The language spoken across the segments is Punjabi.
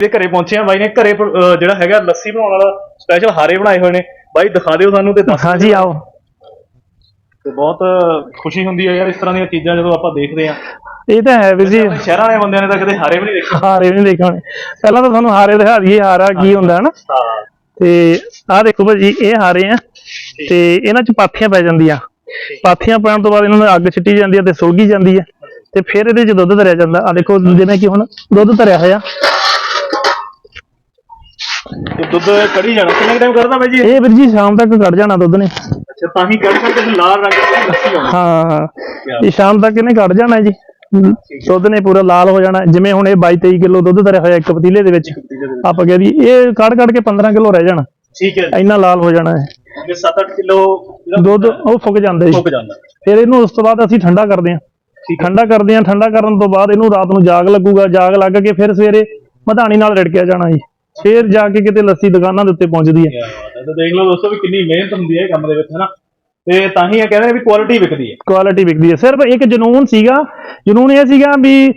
ਦੇ ਘਰੇ ਪਹੁੰਚੇ ਆ ਬਾਈ ਨੇ ਘਰੇ ਅਹ, ਜਿਹੜਾ ਹੈਗਾ ਲੱਸੀ ਬਣਾਉਣ ਵਾਲਾ ਸਪੈਸ਼ਲ ਹਾਰੇ ਬਣਾਏ ਹੋਏ ਨੇ। ਬਾਈ ਦਿਖਾ ਦਿਓ ਸਾਨੂੰ ਤੇ ਦੱਸ ਹਾਂਜੀ ਆਓ। ਤੇ ਬਹੁਤ ਖੁਸ਼ੀ ਹੁੰਦੀ ਹੈ ਯਾਰ ਇਸ ਤਰ੍ਹਾਂ ਦੀਆਂ ਚੀਜ਼ਾਂ ਜਦੋਂ ਆਪਾਂ ਦੇਖਦੇ ਆ ਇਹ ਤਾਂ ਹੈ ਵੀਰ ਜੀ। ਸ਼ਹਿਰਾਂ ਵਾਲੇ ਬੰਦਿਆਂ ਨੇ ਤਾਂ ਕਦੇ ਹਾਰੇ ਵੀ ਨਹੀਂ ਦੇਖੇ। ਹਾਰੇ ਵੀ ਨਹੀਂ ਦੇਖੇ ਹੋਣੇ। ਪਹਿਲਾਂ ਤਾਂ ਤੁਹਾਨੂੰ ਹਾਰੇ ਦਿਖਾ ਦਈਏ ਹਾਰਾ ਕੀ ਹੁੰਦਾ ਹੈ ਨਾ ਹਾਂ। ਤੇ ਆਹ ਦੇਖੋ ਭਾਜੀ ਇਹ ਹਾਰੇ ਆ। ਤੇ ਇਹਨਾਂ ਚ ਪਾਥੀਆਂ ਪੈ ਜਾਂਦੀਆਂ। ਪਾਥੀਆਂ ਪੈਣ ਤੋਂ ਬਾਅਦ ਇਹਨਾਂ ਨੂੰ ਅੱਗ ਛਿੱਟੀ ਜਾਂਦੀ ਹੈ ਤੇ ਸੁਲਗੀ ਜਾਂਦੀ ਹੈ ਤੇ ਫਿਰ ਇਹਦੇ ਚ ਦੁੱਧ ਧਰਿਆ ਜਾਂਦਾ। ਆ ਦੇਖੋ ਜਿਵੇਂ ਕਿ ਹੁਣ ਦੁੱਧ ਧਰਿਆ ਹੋਇਆ। ਤੇ ਦੁੱਧ ਕੜੀ ਜਾਣਾ। ਕਿੰਨੇ ਟਾਈਮ ਕਰਦਾ ਬਾਈ ਜੀ? ਇਹ ਵੀਰ ਜੀ ਸ਼ਾਮ ਤੱਕ ਕੱਢ ਜਾਣਾ ਦੁੱਧ ਨੇ। ਅੱਛਾ ਤਾਂ ਹੀ ਕੜ ਕਰਕੇ ਫਿਰ ਲਾਲ ਰੰਗ ਦੀ ਲੱਸੀ ਆਉਂਦੀ ਹਾਂ ਇਹ ਸ਼ਾਮ ਤੱਕ ਇਹਨੇ ਕੱਢ ਜਾਣਾ ਜੀ। ਦੁੱਧ ਨੇ ਪੂਰਾ ਲਾਲ ਹੋ ਜਾਣਾ। ਜਿਵੇਂ ਹੁਣ ਇਹ 22 23 ਕਿਲੋ ਦੁੱਧ ਧਰਿਆ ਹੋਇਆ ਇੱਕ ਪਤੀਲੇ ਦੇ ਵਿੱਚ ਆਪਾਂ ਕਹਿ ਦਈਏ ਇਹ ਕੱਢ ਕੱਢ ਕੇ 15 ਕਿਲੋ ਰਹਿ ਜਾਣਾ। ਠੀਕ ਹੈ ਇੰਨਾ ਲਾਲ ਹੋ ਜਾਣਾ ਹੈ ਜੀ 7-8 ਕਿਲੋ ਦੁੱਧ ਉਹ ਫੁੱਕ ਜਾਂਦਾ ਜੀ। ਮੁੱਕ ਜਾਂਦਾ। ਫਿਰ ਇਹਨੂੰ ਉਸ ਤੋਂ ਬਾਅਦ ਅਸੀਂ ਠੰਡਾ ਕਰਦੇ ਹਾਂ। ਠੰਡਾ ਕਰਦੇ ਹਾਂ। ਠੰਡਾ ਕਰਨ ਤੋਂ ਬਾਅਦ ਇਹਨੂੰ ਰਾਤ ਨੂੰ ਜਾਗ ਲੱਗੂਗਾ। ਜਾਗ ਲੱਗ ਕੇ ਫਿਰ ਸਵੇਰੇ ਮਧਾਣੀ ਨਾਲ ਰਿੜਕਿਆ ਜਾਣਾ ਜੀ। ਫਿਰ ਜਾ ਕੇ ਕਿਤੇ ਲੱਸੀ ਦੁਕਾਨਾਂ ਦੇ ਉੱਤੇ ਪਹੁੰਚਦੀ ਹੈ। ਕਿਆ ਬਾਤ ਹੈ। ਤਾਂ ਦੇਖ ਲਓ ਦੋਸਤੋ ਵੀ ਕਿੰਨੀ ਮਿਹਨਤ ਹੁੰਦੀ ਹੈ ਇਹ ਕੰਮ ਦੇ ਵਿੱਚ ਹਨਾ? ਤੇ ਤਾਂ ਹੀ ਇਹ ਕਹਿੰਦੇ ਨੇ ਵੀ ਕੁਆਲਿਟੀ ਵਿਕਦੀ ਹੈ। ਕੁਆਲਿਟੀ ਵਿਕਦੀ ਹੈ। ਸਿਰਫ ਇੱਕ ਜਨੂਨ ਸੀਗਾ। ਜਨੂਨ ਇਹ ਸੀਗਾ ਵੀ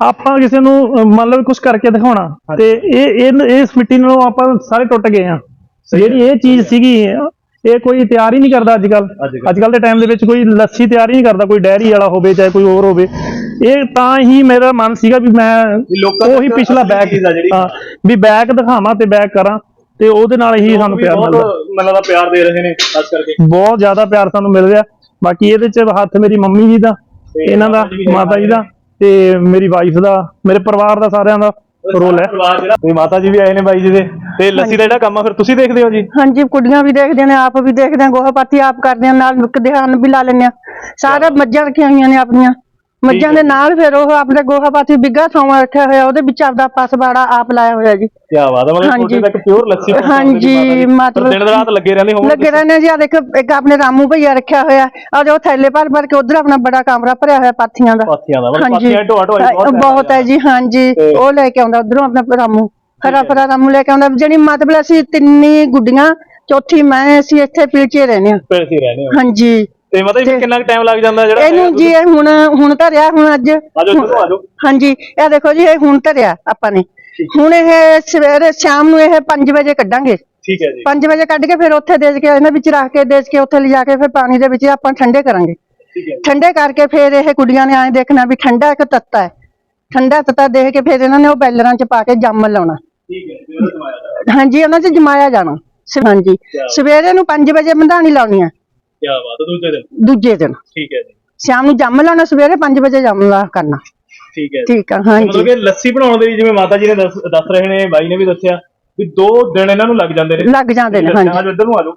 ਆਪਾਂ ਕਿਸੇ ਨੂੰ ਅਹ, ਮੰਨ ਲਓ ਕੁਝ ਕਰਕੇ ਦਿਖਾਉਣਾ। ਤੇ ਇਹ ਇਹ ਇਸ ਮਿੱਟੀ ਨਾਲੋਂ ਆਪਾਂ ਸਾਰੇ ਟੁੱਟ ਗਏ ਆ ਜਿਹੜੀ ਇਹ ਚੀਜ਼ ਸੀਗੀ ਇਹ ਕੋਈ ਤਿਆਰ ਹੀ ਨਹੀਂ ਕਰਦਾ ਅੱਜ ਕੱਲ। ਅੱਜ ਕੱਲ ਦੇ ਟਾਈਮ ਦੇ ਵਿੱਚ ਕੋਈ ਲੱਸੀ ਤਿਆਰ ਹੀ ਨਹੀਂ ਕਰਦਾ। ਕੋਈ ਡੈਰੀ ਵਾਲਾ ਹੋਵੇ ਚਾਹੇ ਕੋਈ ਹੋਰ ਹੋਵੇ। ਇਹ ਤਾਂ ਹੀ ਮੇਰਾ ਮਨ ਸੀਗਾ ਵੀ ਮੈਂ ਉਹੀ ਪਿਛਲਾ ਬੈਕ ਵੀ ਬੈਕ ਦਿਖਾਵਾਂ ਤੇ ਬੈਕ ਕਰਾਂ ਤੇ ਉਹਦੇ ਨਾਲ ਹੀ ਸਾਨੂੰ ਪਿਆਰ ਮਿਲਦਾ। ਮੈਨੂੰ ਲੱਗਦਾ ਪਿਆਰ ਦੇ ਰਹੇ ਨੇ ਖਾਸ ਕਰਕੇ। ਬਹੁਤ ਜ਼ਿਆਦਾ ਪਿਆਰ ਸਾਨੂੰ ਮਿਲ ਰਿਹਾ। ਬਾਕੀ ਇਹਦੇ ਚ ਹੱਥ ਮੇਰੀ ਮੰਮੀ ਜੀ ਦਾ ਇਹਨਾਂ ਦਾ ਮਾਤਾ ਜੀ ਦਾ ਤੇ ਮੇਰੀ ਵਾਈਫ ਦਾ ਮੇਰੇ ਪਰਿਵਾਰ ਦਾ ਸਾਰਿਆਂ ਦਾ ਰੋਲ ਹੈ। ਤੇ ਮਾਤਾ ਜੀ ਵੀ ਆਏ ਨੇ ਬਾਈ ਜੀ ਦੇ। ਤੇ ਲੱਸੀ ਦਾ ਜਿਹੜਾ ਕੰਮ ਆ ਫਿਰ ਤੁਸੀਂ ਦੇਖਦੇ ਹੋ ਜੀ? ਹਾਂਜੀ ਕੁੜੀਆਂ ਵੀ ਦੇਖਦੇ ਨੇ ਆਪ ਵੀ ਦੇਖਦੇ ਆ ਗੋਹਾ ਪਾਤੀ ਆਪ ਕਰਦੇ ਆ ਨਾਲ ਮੁੱਕਦੇ ਹਨ ਵੀ ਲਾ ਲੈਂਦੇ ਆ। ਸਾਰਾ ਮੱਝਾਂ ਰੱਖੀਆਂ ਹੋਈਆਂ ਨੇ ਆਪਣੀਆਂ। ਮੱਝਾਂ ਦੇ ਨਾਲ ਫਿਰ ਉਹ ਆਪਣੇ ਗੋਹਾ ਪਾਤੀ ਬਿੱਗਾ ਥਾਵਾਂ ਰੱਖਿਆ ਹੋਇਆ ਉਹਦੇ ਵਿੱਚ ਆਪਦਾ ਪਸਬਾੜਾ ਆਪ ਲਾਇਆ ਹੋਇਆ ਜੀ। ਕੀ ਬਾਤ ਹੈ ਮਤਲਬ। ਤੁਹਾਡੇ ਤੱਕ ਪਿਓਰ ਲੱਸੀ ਹਾਂਜੀ। ਮਤਲਬ- ਦਿਨ ਰਾਤ ਲੱਗੇ ਰਹਿੰਦੇ ਹੋਣਗੇ ਲੱਗੇ ਰਹਿੰਦੇ ਆ ਜੀ ਆ ਦੇਖ ਇੱਕ ਆਪਣੇ ਰਾਮੂ ਭਈਆ ਰੱਖਿਆ ਹੋਇਆ। ਆ ਜੋ ਥੈਲੇ ਭਰ ਭਰ ਕੇ ਉਧਰ ਆਪਣਾ ਬੜਾ ਕਮਰਾ ਭਰਿਆ ਹੋਇਆ ਪਾਥੀਆਂ ਦਾ। ਪਾਥੀਆਂ ਦਾ ਮਤਲਬ ਹਾਂਜੀ। ਪਾਥੀਆਂ ਢੋਆ ਢੋਆ ਬਹੁਤ ਹੈ। ਜੀ ਹਾਂਜੀ। ਉਹ ਲੈ ਕੇ ਆਉਂਦਾ ਉਧਰੋਂ ਆਪਣਾ ਰਾਮੂ। ਹਰਾ ਭਰਾ ਰਾਮੂ ਲੈ ਕੇ ਆਉਂਦਾ। ਜਿਹੜੀ ਮਤਲਬ ਅਸੀਂ ਤਿੰਨੀ ਗੁੱਡੀਆਂ ਚੌਥੀ ਮੈਂ ਅਸੀਂ ਇੱਥੇ ਪੀਲਚੇ ਰਹਿੰਦੇ ਆ ਪੈਸੇ ਰਹਿੰਦੇ ਹੋ। ਹਾਂਜੀ। ਤੇ ਮਤਲਬ ਫਿਰ ਕਿੰਨਾ ਟਾਈਮ ਲੱਗ ਜਾਂਦਾ ਜਿਹੜਾ ਇਹਨੂੰ ਜੀ ਇਹ ਹੁਣ ਹੁਣ ਧਰਿਆ ਹੁਣ ਅੱਜ। ਆਜੋ ਚਲੋ ਆਜੋ। ਹਾਂਜੀ ਇਹ ਦੇਖੋ ਜੀ ਇਹ ਹੁਣ ਧਰਿਆ ਆਪਾਂ ਨੇ। ਹੁਣ ਇਹ ਸਵੇਰੇ ਸ਼ਾਮ ਨੂੰ ਇਹ 5 ਵਜੇ ਕੱਢਾਂਗੇ। ਠੀਕ ਹੈ ਜੀ। 5 ਵਜੇ ਕੱਢ ਕੇ ਫਿਰ ਉੱਥੇ ਦੇਜ ਕੇ ਇਹਨਾਂ ਵਿੱਚ ਰੱਖ ਕੇ ਦੇਜ ਕੇ ਉੱਥੇ ਲਿਜਾ ਕੇ ਫਿਰ ਪਾਣੀ ਦੇ ਵਿੱਚ ਆਪਾਂ ਠੰਡੇ ਕਰਾਂਗੇ। ਠੰਡੇ ਕਰਕੇ ਫਿਰ ਇਹ ਕੁੜੀਆਂ ਨੇ ਐਂ ਦੇਖਣਾ ਵੀ ਠੰਡਾ ਕਿ ਤੱਤਾ ਹੈ। ਠੰਡਾ ਤੱਤਾ ਦੇਖ ਕੇ ਫਿਰ ਇਹਨਾਂ ਨੇ ਉਹ ਬੈਲਰਾਂ 'ਚ ਪਾ ਕੇ ਜੰਮ ਲਾਉਣਾ। ਠੀਕ ਹੈ ਜੀ। ਹਾਂਜੀ ਉਹਨਾਂ 'ਚ ਜਮਾਇਆ ਜਾਣਾ। ਹਾਂਜੀ। ਸਵੇਰੇ ਨੂੰ 5 ਵਜੇ ਬੰਧਾਣੀ ਲਾਉਣੀ ਆ। ਕੀ ਬਾਤ ਹੈ ਦੂਜੇ ਦਿਨ। ਦੂਜੇ ਦਿਨ। ਠੀਕ ਹੈ ਜੀ। ਸ਼ਾਮ ਨੂੰ ਜੰਮ ਲਾਉਣਾ ਸਵੇਰੇ 5 ਵਜੇ ਜੰਮ ਲਾ ਕਰਨਾ। ਠੀਕ ਹੈ ਜੀ। ਠੀਕ ਆ ਮਤਲਬ ਹਾਂਜੀ ਕਿ ਲੱਸੀ ਬਣਾਉਣ ਦੇ ਲਈ ਜਿਵੇਂ ਮਾਤਾ ਜੀ ਨੇ ਦੱਸ ਦੱਸ ਰਹੇ ਨੇ ਬਾਈ ਨੇ ਵੀ ਦੱਸਿਆ ਵੀ ਦੋ ਦਿਨ ਇਹਨਾਂ ਨੂੰ ਲੱਗ ਜਾਂਦੇ ਨੇ। ਲੱਗ ਜਾਂਦੇ ਨੇ ਹਾਂਜੀ। ਆਜੋ ਇੱਧਰ ਨੂੰ ਆਜੋ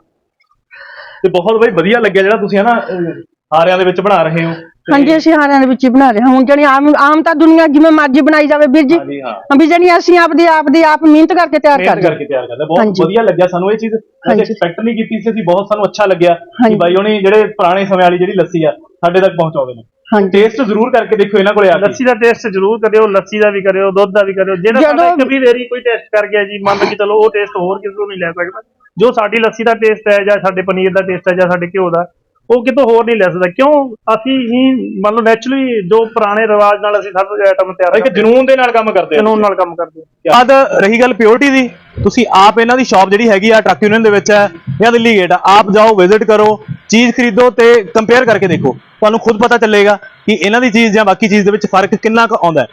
ਤੇ ਬਹੁਤ ਬਈ ਵਧੀਆ ਲੱਗਿਆ ਜਿਹੜਾ ਤੁਸੀਂ ਹਨਾ ਅਹ, ਹਾਰਿਆਂ ਦੇ ਵਿੱਚ ਬਣਾ ਰਹੇ ਹੋ? ਤੇ- ਹਾਂਜੀ ਅਸੀਂ ਹਾਰਿਆਂ ਦੇ ਵਿੱਚ ਹੀ ਬਣਾ ਰਹੇ ਹਾਂ। ਹੁਣ ਜਣੀ ਆਮ ਆਮ ਤਾਂ ਦੁਨੀਆ ਜਿਵੇਂ ਮਰਜ਼ੀ ਬਣਾਈ ਜਾਵੇ ਵੀਰ ਜੀ। ਹਾਂਜੀ ਹਾਂ। ਵੀ ਜਣੀ ਅਸੀਂ ਆਪਦੀ ਆਪਦੀ ਆਪ ਮਿਹਨਤ ਕਰਕੇ ਤਿਆਰ ਮਿਹਨਤ ਕਰਦੇ ਕਰਕੇ ਤਿਆਰ ਕਰਦਾ ਬਹੁਤ ਹਾਂਜੀ। ਵਧੀਆ ਲੱਗਿਆ ਸਾਨੂੰ ਇਹ ਚੀਜ਼। ਅਸੀਂ ਹਾਂਜੀ। ਐਕਸਪੈਕਟ ਨਹੀਂ ਕੀਤੀ ਸੀ ਅਸੀਂ ਬਹੁਤ ਸਾਨੂੰ ਅੱਛਾ ਲੱਗਿਆ ਕਿ ਹਾਂਜੀ। ਬਾਈ ਉਹਨੇ ਜਿਹੜੇ ਪੁਰਾਣੇ ਸਮੇਂ ਵਾਲੀ ਜਿਹੜੀ ਲੱਸੀ ਆ ਸਾਡੇ ਤੱਕ ਪਹੁੰਚਾਉਂਦੇ ਨੇ। ਹਾਂਜੀ। ਟੇਸਟ ਜ਼ਰੂਰ ਕਰਕੇ ਦੇਖੋ ਇਹਨਾਂ ਕੋਲੇ ਆ ਕੇ। ਲੱਸੀ ਦਾ ਟੇਸਟ ਜ਼ਰੂਰ ਕਰਿਓ ਲੱਸੀ ਦਾ ਵੀ ਕਰਿਓ ਦੁੱਧ ਦਾ ਵੀ ਕਰਿਓ। ਜਿਹੜਾ ਜਦੋਂ- ਸਾਡਾ ਕभी ਵੇਰੀ ਕੋਈ ਟੈਸਟ ਕਰ ਗਿਆ ਜੀ ਮੰਨ ਲਓ ਕਿ ਚਲੋ ਉਹ ਟੇਸਟ ਹੋਰ ਕਿਸੇ ਤੋਂ ਨਹੀਂ ਲੈ ਸਕਦਾ। ਜੋ ਸਾਡੀ ਲੱਸੀ ਦਾ ਟੇਸਟ ਹੈ ਜਾਂ ਸਾਡੇ ਪਨੀਰ ਦਾ ਟੇਸਟ ਹੈ ਜਾਂ ਸਾਡੇ ਘਿਓ ਦਾ ਉਹ ਕਿਤੋਂ ਹੋਰ ਨਹੀਂ ਲੈ ਸਕਦਾ। ਕਿਉਂ? ਅਸੀਂ ਹੀ ਮੰਨ ਲਓ ਨੈਚੁਰਲੀ ਜੋ ਪੁਰਾਣੇ ਰਿਵਾਜ ਨਾਲ ਅਸੀਂ ਸਭ ਆਈਟਮ ਤਿਆਰ ਇੱਕ ਜਨੂਨ ਦੇ ਨਾਲ ਕੰਮ ਕਰਦੇ ਆ ਕਾਨੂੰਨ ਨਾਲ ਕੰਮ ਕਰਦੇ ਹਾਂ। ਬਾਅਦ ਰਹੀ ਗੱਲ ਪਿਓਰਿਟੀ ਦੀ। ਤੁਸੀਂ ਆਪ ਇਹਨਾਂ ਦੀ ਸ਼ਾਪ ਜਿਹੜੀ ਹੈਗੀ ਆ ਟਰੱਕ ਯੂਨੀਅਨ ਦੇ ਵਿੱਚ ਹੈ ਜਾਂ ਦਿੱਲੀ ਗੇਟ ਆ ਆਪ ਜਾਓ ਵਿਜ਼ਿਟ ਕਰੋ ਚੀਜ਼ ਖਰੀਦੋ ਤੇ ਕੰਪੇਅਰ ਕਰਕੇ ਦੇਖੋ। ਤੁਹਾਨੂੰ ਖੁਦ ਪਤਾ ਚੱਲੇਗਾ ਕਿ ਇਹਨਾਂ ਦੀ ਚੀਜ਼ ਜਾਂ ਬਾਕੀ ਚੀਜ਼ ਦੇ ਵਿੱਚ ਫ਼ਰਕ ਕਿੰਨਾ ਕੁ ਆਉਂਦਾ ਹੈ।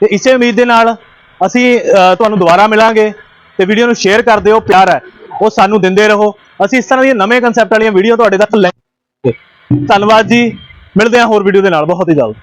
ਤੇ ਇਸੇ ਉਮੀਦ ਦੇ ਨਾਲ ਅਸੀਂ ਅਹ, ਤੁਹਾਨੂੰ ਦੁਬਾਰਾ ਮਿਲਾਂਗੇ ਤੇ ਵੀਡੀਓ ਨੂੰ ਸ਼ੇਅਰ ਕਰ ਦਿਓ ਪਿਆਰ ਹੈ। ਉਹ ਸਾਨੂੰ ਦਿੰਦੇ ਰਹੋ। ਅਸੀਂ ਇਸ ਤਰ੍ਹਾਂ ਦੀਆਂ ਨਵੇਂ ਕਨਸੈਪਟ ਵਾਲੀਆਂ ਵੀਡੀਓ ਤੁਹਾਡੇ ਤੱਕ ਲੈ ਧੰਨਵਾਦ ਜੀ। ਮਿਲਦੇ ਹਾਂ ਹੋਰ ਵੀਡੀਓ ਦੇ ਨਾਲ। ਬਹੁਤ ਹੀ ਜਲਦ।